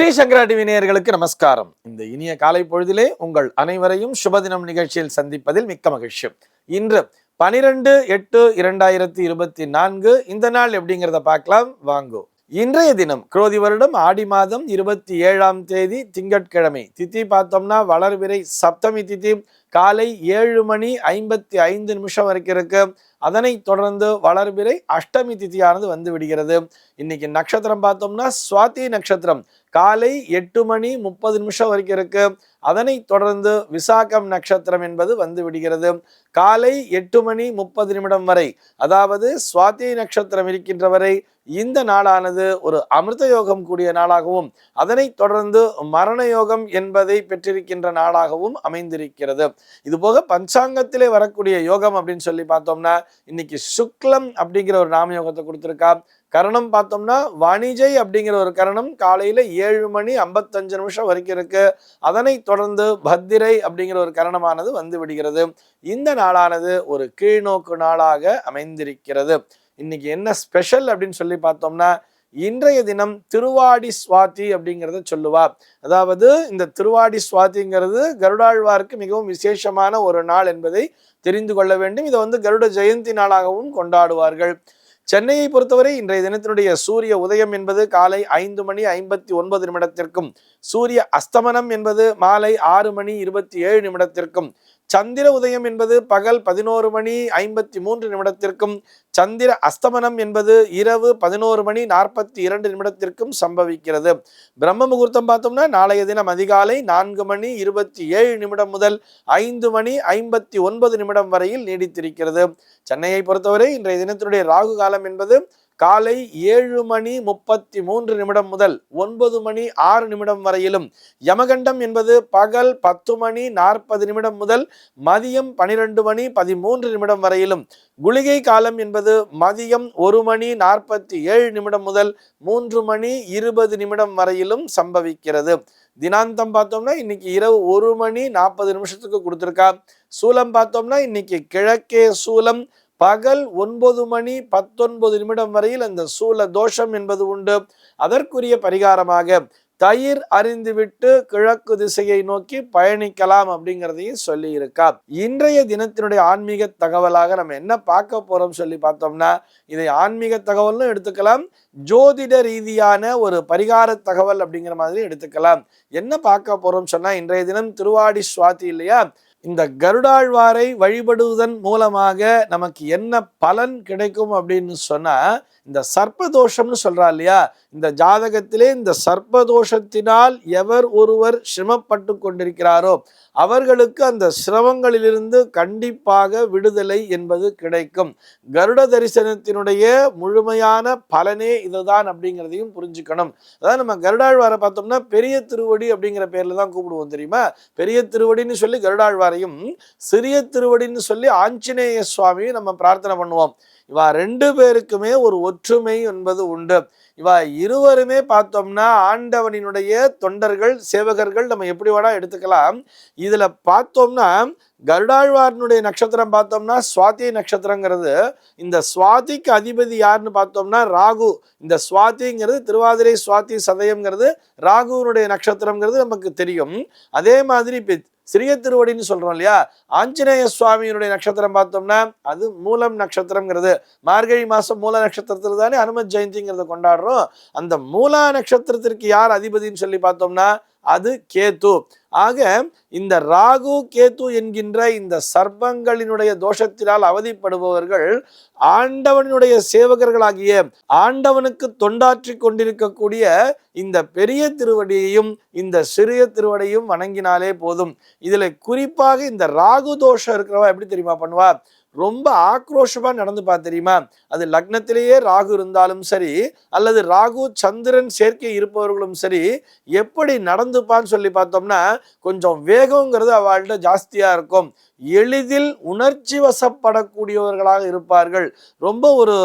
ஸ்ரீ சங்கரா TV நேயர்களுக்கு நமஸ்காரம். இந்த இனிய காலை பொழுதிலே உங்கள் அனைவரையும் சுபதினம் நிகழ்ச்சியில் சந்திப்பதில் மிக்க மகிழ்ச்சி. இன்று பனிரெண்டு எட்டு இரண்டாயிரத்தி இருபத்தி நான்கு இந்த நாள் எப்படிங்கிறத பார்க்கலாம். வாங்கோ. இன்றைய தினம் குரோதி வருடம் ஆடி மாதம் இருபத்தி ஏழாம் தேதி திங்கட்கிழமை. தித்தி பார்த்தோம்னா வளர்விரை சப்தமி தித்தி காலை ஏழு மணி ஐம்பத்தி ஐந்து நிமிஷம் வரைக்கும் இருக்கு. அதனை தொடர்ந்து வளர்பிறை அஷ்டமி திதியானது வந்து விடுகிறது. இன்னைக்கு நட்சத்திரம் பார்த்தோம்னா சுவாதி நட்சத்திரம். காலை எட்டு மணி முப்பது நிமிஷம் வரைக்கும் இருக்கு. அதனை தொடர்ந்து விசாகம் நட்சத்திரம் என்பது வந்து விடுகிறது. காலை எட்டு மணி முப்பது நிமிடம் வரை அதாவது சுவாதி நட்சத்திரம் இருக்கின்ற வரை இந்த நாளானது ஒரு அமிர்த யோகம் கூடிய நாளாகவும் அதனைத் தொடர்ந்து மரண யோகம் என்பதை பெற்றிருக்கின்ற நாளாகவும் அமைந்திருக்கிறது. இது போக பஞ்சாங்கத்திலே வரக்கூடிய யோகம் அப்படின்னு சொல்லி பார்த்தோம்னா இன்னைக்கு சுக்லம் அப்படிங்கிற ஒரு நாம யோகத்தை கொடுத்துருக்கா. கரணம் பார்த்தோம்னா வாணிஜை அப்படிங்கிற ஒரு கரணம் காலையில் ஏழு மணி ஐம்பத்தஞ்சு நிமிஷம் வரைக்கும் இருக்கு. அதனை தொடர்ந்து பத்திரை அப்படிங்கிற ஒரு கரணமானது வந்து விடுகிறது. இந்த நாளானது ஒரு கீழ்நோக்கு நாளாக அமைந்திருக்கிறது. இன்னைக்கு என்ன ஸ்பெஷல் அப்படின்னு சொல்லி பார்த்தோம்னா இன்றைய தினம் திருவாடி சுவாதி அப்படிங்கிறத சொல்லுவா. அதாவது இந்த திருவாடி சுவாதிங்கிறது கருடாழ்வாருக்கு மிகவும் விசேஷமான ஒரு நாள் என்பதை தெரிந்து கொள்ள வேண்டும். இதை வந்து கருட ஜெயந்தி நாளாகவும் கொண்டாடுவார்கள். சென்னையை பொறுத்தவரை இன்றைய தினத்தினுடைய சூரிய உதயம் என்பது காலை ஐந்து மணி ஐம்பத்தி ஒன்பது நிமிடத்திற்கும் சூரிய அஸ்தமனம் என்பது மாலை ஆறு மணி இருபத்தி ஏழு நிமிடத்திற்கும். சந்திர உதயம் என்பது பகல் பதினோரு மணி ஐம்பத்தி மூன்று நிமிடத்திற்கும் சந்திர அஸ்தமனம் என்பது இரவு பதினோரு மணி நாற்பத்தி இரண்டு நிமிடத்திற்கும் சம்பவிக்கிறது. பிரம்ம முகூர்த்தம் பார்த்தோம்னா நாளைய தினம் அதிகாலை நான்கு மணி இருபத்தி ஏழு நிமிடம் முதல் ஐந்து மணி ஐம்பத்தி ஒன்பது நிமிடம் வரையில் நீடித்திருக்கிறது. சென்னையை பொறுத்தவரை இன்றைய தினத்தினுடைய ராகு காலம் என்பது காலை ஏழு மணி முப்பத்தி மூன்று நிமிடம் முதல் ஒன்பது மணி ஆறு நிமிடம் வரையிலும் யமகண்டம் என்பது பகல் பத்து மணி நாற்பது நிமிடம் முதல் மதியம் பனிரெண்டு மணி பதிமூன்று நிமிடம் வரையிலும். குளிகை காலம் என்பது மதியம் ஒரு மணி நாற்பத்தி ஏழு நிமிடம் முதல் மூன்று மணி இருபது நிமிடம் வரையிலும் சம்பவிக்கிறது. தினாந்தம் பார்த்தோம்னா இன்னைக்கு இரவு ஒரு மணி நாற்பது நிமிஷத்துக்கு கொடுத்துருக்கா. சூலம் பார்த்தோம்னா இன்னைக்கு கிழக்கே சூலம் பகல் ஒன்பது மணி பத்தொன்பது நிமிடம் வரையில் அந்த சூல தோஷம் என்பது உண்டு. அதற்குரிய பரிகாரமாக தயிர் அறிந்துவிட்டு கிழக்கு திசையை நோக்கி பயணிக்கலாம் அப்படிங்கிறதையும் சொல்லி இருக்கா இன்றைய தினத்தினுடைய ஆன்மீக தகவலாக நம்ம என்ன பார்க்க போறோம் சொல்லி பார்த்தோம்னா இதை ஆன்மீக தகவல்னு எடுத்துக்கலாம். ஜோதிட ரீதியான ஒரு பரிகார தகவல் அப்படிங்கிற மாதிரி எடுத்துக்கலாம். என்ன பார்க்க போறோம் சொன்னா இன்றைய தினம் திருவாடி சுவாதி இல்லையா? இந்த கருடாழ்வாரை வழிபடுவதன் மூலமாக நமக்கு என்ன பலன் கிடைக்கும் அப்படின்னு சொன்னால் இந்த சர்ப்பதோஷம்னு சொல்கிறா இல்லையா? இந்த ஜாதகத்திலே இந்த சர்ப்பதோஷத்தினால் எவர் ஒருவர் சிரமப்பட்டு கொண்டிருக்கிறாரோ அவர்களுக்கு அந்த சிரமங்களிலிருந்து கண்டிப்பாக விடுதலை என்பது கிடைக்கும். கருட தரிசனத்தினுடைய முழுமையான பலனே இதுதான் அப்படிங்கிறதையும் புரிஞ்சுக்கணும். அதாவது நம்ம கருடாழ்வாரை பார்த்தோம்னா பெரிய திருவடி அப்படிங்கிற பேரில் தான் கூப்பிடுவோம் தெரியுமா? பெரிய திருவடின்னு சொல்லி கருடாழ்வாரையும் சிறிய திருவடின்னு சொல்லி ஆஞ்சநேய சுவாமியும் நம்ம பிரார்த்தனை பண்ணுவோம். இவா ரெண்டு பேருக்குமே ஒரு ஒற்றுமை என்பது உண்டு. இவா இருவருமே பார்த்தோம்னா ஆண்டவனினுடைய தொண்டர்கள் சேவகர்கள் நம்ம எப்படி வேணா எடுத்துக்கலாம். இதுல பார்த்தோம்னா கருடாழ்வாரனுடைய நட்சத்திரம் பார்த்தோம்னா சுவாதி நட்சத்திரங்கிறது. இந்த சுவாதிக்கு அதிபதி யாருன்னு பார்த்தோம்னா ராகு. இந்த சுவாதிங்கிறது திருவாதிரை சுவாதி சதயம்ங்கிறது ராகுவனுடைய நட்சத்திரங்கிறது நமக்கு தெரியும். அதே மாதிரி இப்போ சிறிய திருவடின்னு சொல்றோம் இல்லையா? ஆஞ்சநேய சுவாமியினுடைய நட்சத்திரம் பார்த்தோம்னா அது மூலம் நட்சத்திரம்ங்கிறது. மார்கழி மாசம் மூல நட்சத்திரத்துல தானே அனுமத் ஜெயந்திங்கிறத கொண்டாடுறோம். அந்த மூலா நட்சத்திரத்திற்கு யார் அதிபதின்னு சொல்லி பார்த்தோம்னா அது கேத்து ஆக இந்த ராகு கேத்து என்கின்ற இந்த சர்ப்பங்களினுடைய தோஷத்தினால் அவதிப்படுபவர்கள் ஆண்டவனுடைய சேவகர்களாகிய ஆண்டவனுக்கு தொண்டாற்றி கொண்டிருக்கக்கூடிய இந்த பெரிய திருவடியையும் இந்த சிறிய திருவடியும் வணங்கினாலே போதும். இதுல குறிப்பாக இந்த ராகு தோஷம் இருக்கிறவா எப்படி தெரியுமா பண்ணுவா ரொம்ப ஆக்ரோஷமா நடந்துப்பா தெரியுமா? அது லக்னத்திலேயே ராகு இருந்தாலும் சரி அல்லது ராகு சந்திரன் சேர்க்கை இருப்பவர்களும் சரி எப்படி நடந்துப்பான்னு சொல்லி பார்த்தோம்னா கொஞ்சம் வேகங்கிறது அவள்கிட்ட ஜாஸ்தியா இருக்கும். எளிதில் உணர்ச்சி வசப்படக்கூடியவர்களாக இருப்பார்கள். ரொம்ப ஒரு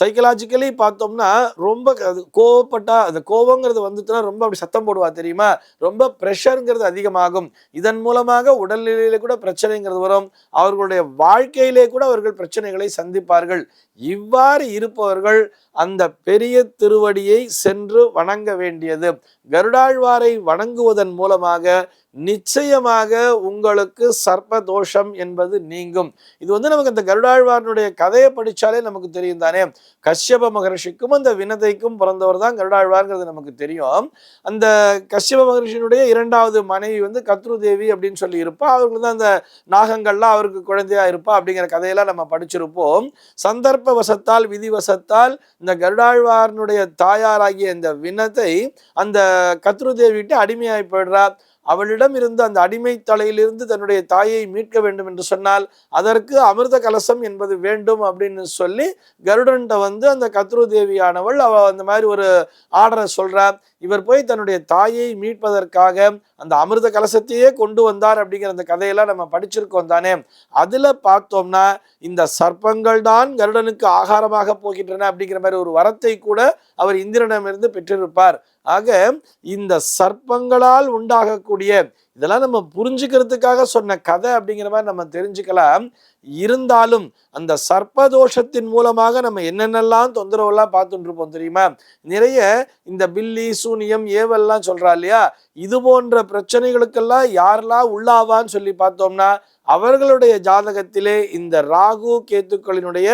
சைக்கலாஜிக்கலி பார்த்தோம்னா ரொம்ப அது கோவப்பட்டா அந்த கோபங்கிறது வந்துச்சுன்னா ரொம்ப அப்படி சத்தம் போடுவா தெரியுமா? ரொம்ப ப்ரெஷருங்கிறது அதிகமாகும். இதன் மூலமாக உடல்நிலையில கூட பிரச்சனைங்கிறது வரும். அவர்களுடைய வாழ்க்கையிலே கூட அவர்கள் பிரச்சனைகளை சந்திப்பார்கள். இவ்வாறு இருப்பவர்கள் அந்த பெரிய திருவடியை சென்று வணங்க வேண்டியது. கருடாழ்வாரை வணங்குவதன் மூலமாக நிச்சயமாக உங்களுக்கு சர்ப்ப தோஷம் என்பது நீங்கும். இது வந்து நமக்கு இந்த கருடாழ்வாரனுடைய கதையை படித்தாலே நமக்கு தெரியும் தானே. கஷ்யப மகர்ஷிக்கும் அந்த வினதைக்கும் பிறந்தவர் தான் கருடாழ்வார்ங்கிறது நமக்கு தெரியும். அந்த கஷ்யப மகர்ஷியினுடைய இரண்டாவது மனைவி வந்து கத்ரு தேவி அப்படின்னு சொல்லி இருப்பா. அவர்கள் தான் அந்த நாகங்கள்லாம் அவருக்கு குழந்தையா இருப்பா அப்படிங்கிற கதையெல்லாம் நம்ம படிச்சிருப்போம். சந்தர்ப்ப வசத்தால் விதி வசத்தால் இந்த கருடாழ்வாரனுடைய தாயாராகிய இந்த வினத்தை அந்த கத்ரு தேவிட்டு அடிமையாகி போயிடுறா. அவளிடம் இருந்து அந்த அடிமை தலையிலிருந்து தன்னுடைய தாயை மீட்க வேண்டும் என்று சொன்னால் அதற்கு அமிர்த கலசம் என்பது வேண்டும் அப்படின்னு சொல்லி கருடன்ட்ட வந்து அந்த கத்ரு தேவியானவள் அவ அந்த மாதிரி ஒரு ஆர்டரை சொல்றா. இவர் போய் தன்னுடைய தாயை மீட்பதற்காக அந்த அமிர்த கலசத்தையே கொண்டு வந்தார் அப்படிங்கிற அந்த கதையெல்லாம் நம்ம படிச்சிருக்கோம் தானே. அதுல பார்த்தோம்னா இந்த சர்ப்பங்கள் தான் கருடனுக்கு ஆகாரமாக போகின்றன அப்படிங்கிற மாதிரி ஒரு வரத்தை கூட அவர் இந்திரனிடமிருந்து பெற்றிருப்பார். ஆக இந்த சர்ப்பங்களால் உண்டாகக்கூடிய இதெல்லாம் நம்ம புரிஞ்சுக்கிறதுக்காக சொன்ன கதை அப்படிங்கிற மாதிரி நம்ம தெரிஞ்சுக்கலாம். இருந்தாலும் அந்த சர்ப்பதோஷத்தின் மூலமாக நம்ம என்னென்னலாம் தொந்தரவெல்லாம் பார்த்துட்டு இருப்போம் தெரியுமா? நிறைய இந்த பில்லி சூனியம் ஏவல்லாம் சொல்கிறா இல்லையா? இது போன்ற பிரச்சனைகளுக்கெல்லாம் யாரெல்லாம் உள்ளாவான்னு சொல்லி பார்த்தோம்னா அவர்களுடைய ஜாதகத்திலே இந்த ராகு கேத்துக்களினுடைய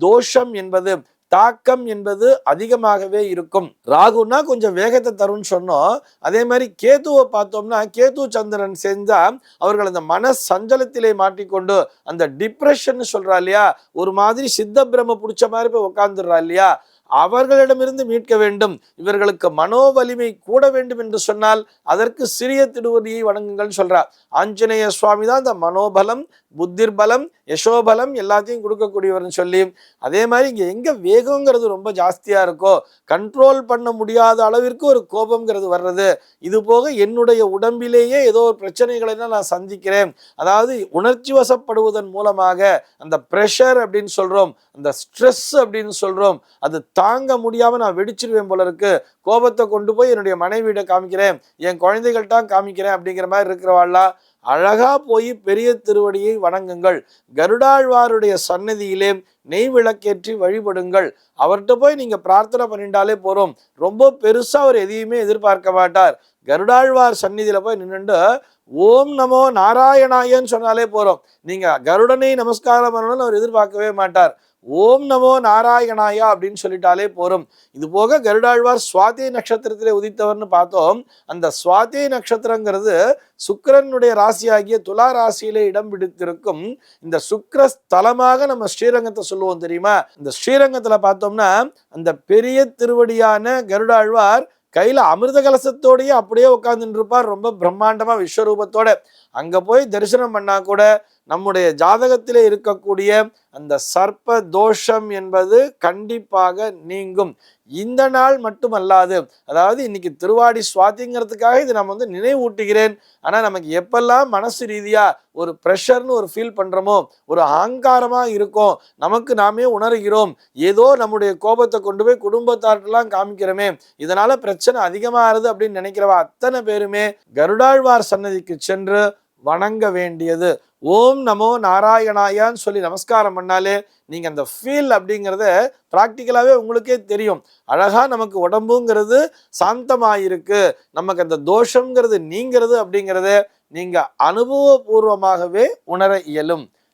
தோஷம் என்பது தாக்கம் என்பது அதிகமாகவே இருக்கும். ராகுனா கொஞ்சம் வேகத்தை தரும்னு சொன்னோம். அதே மாதிரி கேத்துவை பார்த்தோம்னா கேத்து சந்திரன் செஞ்சா அவர்கள் அந்த மன சஞ்சலத்திலே மாட்டிக்கொண்டு அந்த டிப்ரெஷன் சொல்றா இல்லையா? ஒரு மாதிரி சித்த பிரம பிடிச்ச மாதிரி போய் உட்காந்துடுறா இல்லையா? அவர்களிடமிருந்து மீட்க வேண்டும். இவர்களுக்கு மனோ வலிமை கூட வேண்டும் என்று சொன்னால் அதற்கு சிறிய திருவதியை வணங்குங்கள் சொல்றார். ஆஞ்சநேய சுவாமி தான் இந்த மனோபலம் புத்திர் பலம் யசோபலம் எல்லாத்தையும் கொடுக்கக்கூடியவர்னு சொல்லி அதே மாதிரி இங்க எங்க வேகங்கிறது ரொம்ப ஜாஸ்தியா இருக்கோ கண்ட்ரோல் பண்ண முடியாத அளவிற்கு ஒரு கோபம்ங்கிறது வர்றது. இது போக என்னுடைய உடம்பிலேயே ஏதோ ஒரு பிரச்சனைகளை நான் சந்திக்கிறேன். அதாவது உணர்ச்சி வசப்படுவதன் மூலமாக அந்த ப்ரெஷர் அப்படின்னு சொல்றோம் அந்த ஸ்ட்ரெஸ் அப்படின்னு சொல்றோம் அது தாங்க முடியாம நான் வெடிச்சிருவேன் போல இருக்கு. கோபத்தை கொண்டு போய் என்னுடைய மனைவியிட காமிக்கிறேன். என் குழந்தைகள்கிட்ட காமிக்கிறேன் அப்படிங்கிற மாதிரி இருக்கிறவாள்லா அழகா போய் பெரிய திருவடியை வணங்குங்கள். கருடாழ்வாருடைய சன்னதியிலே நெய் விளக்கேற்றி வழிபடுங்கள். அவர்கிட்ட போய் நீங்க பிரார்த்தனை பண்ணிட்டாலே போறோம் ரொம்ப பெருசா அவர் எதையுமே எதிர்பார்க்க மாட்டார். கருடாழ்வார் சந்நிதியில் போய் நின்றுண்டு ஓம் நமோ நாராயணாயன்னு சொன்னாலே போகிறோம் நீங்கள் கருடனை நமஸ்காரம் பண்ணணும்னு அவர் எதிர்பார்க்கவே மாட்டார். ஓம் நமோ நாராயணாயா? அப்படின்னு சொல்லிட்டாலே போறோம் இது போக கருடாழ்வார் சுவாதி நட்சத்திரத்திலே உதித்தவர்னு பார்த்தோம். அந்த சுவாதி நட்சத்திரங்கிறது சுக்கரனுடைய ராசியாகிய துலா ராசியிலே இடம் பிடித்திருக்கும். இந்த சுக்கிர ஸ்தலமாக நம்ம ஸ்ரீரங்கத்தை சொல்லுவோம் தெரியுமா? இந்த ஸ்ரீரங்கத்தில் பார்த்தோம்னா அந்த பெரிய திருவடியான கருடாழ்வார் கையில் அமிர்த கலசத்தோடையே அப்படியே உட்காந்துருப்பார் இருப்பார். ரொம்ப பிரம்மாண்டமாக விஸ்வரூபத்தோட அங்கே போய் தரிசனம் பண்ணால் கூட நம்முடைய ஜாதகத்திலே இருக்கக்கூடிய அந்த சர்ப்ப தோஷம் என்பது கண்டிப்பாக நீங்கும். இந்த நாள் மட்டுமல்லாது அதாவது இன்னைக்கு திருவாடி சுவாதிங்கிறதுக்காக இது நம்ம வந்து நினைவூட்டுகிறேன். ஆனால் நமக்கு எப்பெல்லாம் மனசு ரீதியாக ஒரு ப்ரெஷர்னு ஒரு ஃபீல் பண்ணுறோமோ ஒரு அகங்காரமாக இருக்கும் நமக்கு நாமே உணர்கிறோம். ஏதோ நம்முடைய கோபத்தை கொண்டு போய் குடும்பத்தார்ட்டெல்லாம் காமிக்கிறோமே இதனால் பிரச்சனை அதிகமாகுது அப்படின்னு நினைக்கிறவா அத்தனை பேருமே கருடாழ்வார் சன்னதிக்கு சென்று வணங்க வேண்டியது. ஓம் நமோ நாராயணாயான்னு சொல்லி நமஸ்காரம் பண்ணாலே நீங்கள் அந்த ஃபீல் அப்படிங்கிறத ப்ராக்டிக்கலாகவே உங்களுக்கே தெரியும். அழகாக நமக்கு உடம்புங்கிறது சாந்தமாயிருக்கு. நமக்கு அந்த தோஷங்கிறது நீங்கிறது அப்படிங்கிறத நீங்கள் அனுபவபூர்வமாகவே உணர இயலும்.